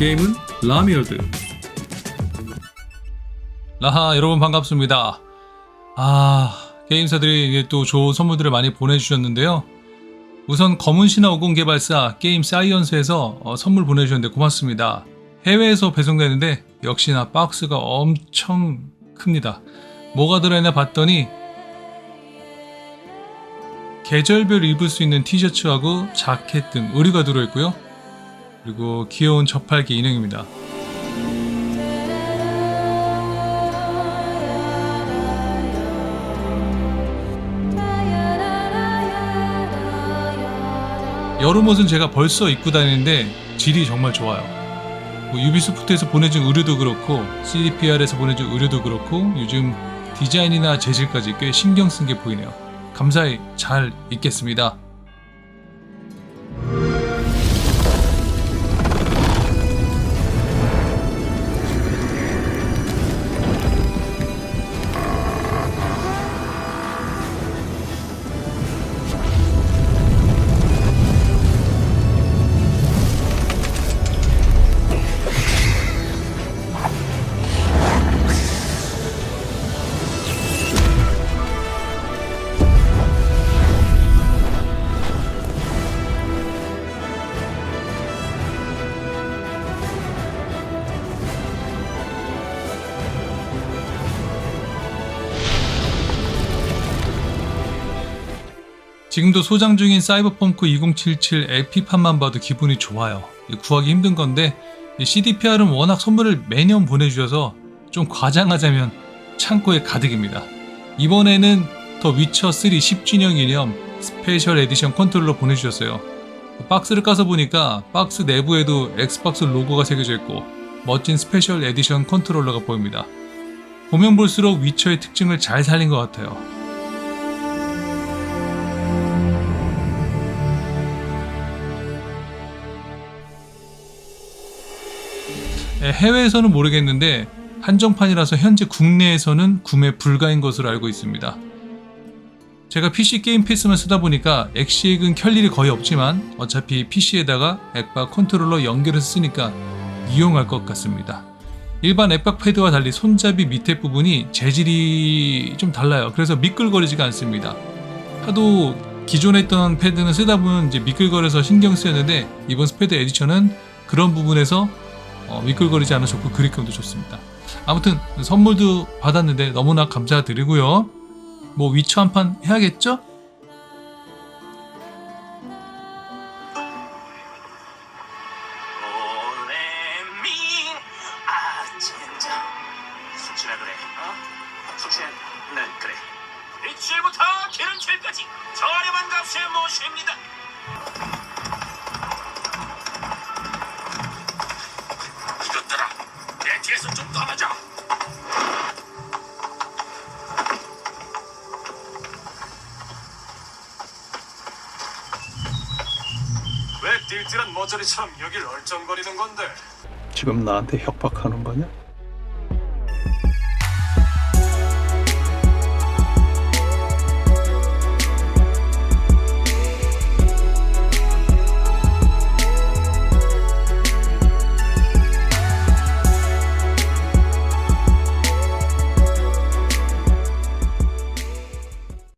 게임은 라미어드. 라하 여러분 반갑습니다. 아 게임사들이 또 좋은 선물들을 많이 보내주셨는데요. 우선 검은 신화 50 개발사 게임 사이언스에서 어, 선물 보내주셨는데 고맙습니다. 해외에서 배송되는데 역시나 박스가 엄청 큽니다. 뭐가 들어있나 봤더니 계절별 입을 수 있는 티셔츠하고 자켓 등 의류가 들어있고요. 그리고 귀여운 접할기 인형입니다. 여름 옷은 제가 벌써 입고 다니는데 질이 정말 좋아요. 뭐 유비소프트에서 보내준 의류도 그렇고 CDPR에서 보내준 의류도 그렇고 요즘 디자인이나 재질까지 꽤 신경 쓴 게 보이네요. 감사히 잘 입겠습니다. 지금도 소장 중인 사이버펑크 2077 LP판만 봐도 기분이 좋아요. 구하기 힘든 건데 CDPR은 워낙 선물을 매년 보내주셔서 좀 과장하자면 창고에 가득입니다. 이번에는 더 위쳐 3 10주년 기념 스페셜 에디션 컨트롤러 보내주셨어요. 박스를 까서 보니까 박스 내부에도 엑스박스 로고가 새겨져 있고 멋진 스페셜 에디션 컨트롤러가 보입니다. 보면 볼수록 위쳐의 특징을 잘 살린 것 같아요. 해외에서는 모르겠는데 한정판이라서 현재 국내에서는 구매 불가인 것으로 알고 있습니다. 제가 PC 게임 패스만 쓰다 보니까 엑시액은 켤 일이 거의 없지만 어차피 PC에다가 액박 컨트롤러 연결해서 쓰니까 이용할 것 같습니다. 일반 액박 패드와 달리 손잡이 밑에 부분이 재질이 좀 달라요. 그래서 미끌거리지가 않습니다. 하도 기존에 있던 패드는 쓰다 보면 이제 미끌거려서 신경 쓰였는데 이번 스패드 에디션은 그런 부분에서 어, 미끌거리지 않아 좋고 그립감도 좋습니다. 아무튼 선물도 받았는데 너무나 감사드리고요. 뭐 위쳐 한 판 해야겠죠? 아 어? 네 그래 일주일부터 기름칠까지 저렴한 값에 모십니다 띨띨한 머저리처럼 여길 얼쩡거리는 건데 지금 나한테 협박하는 거냐?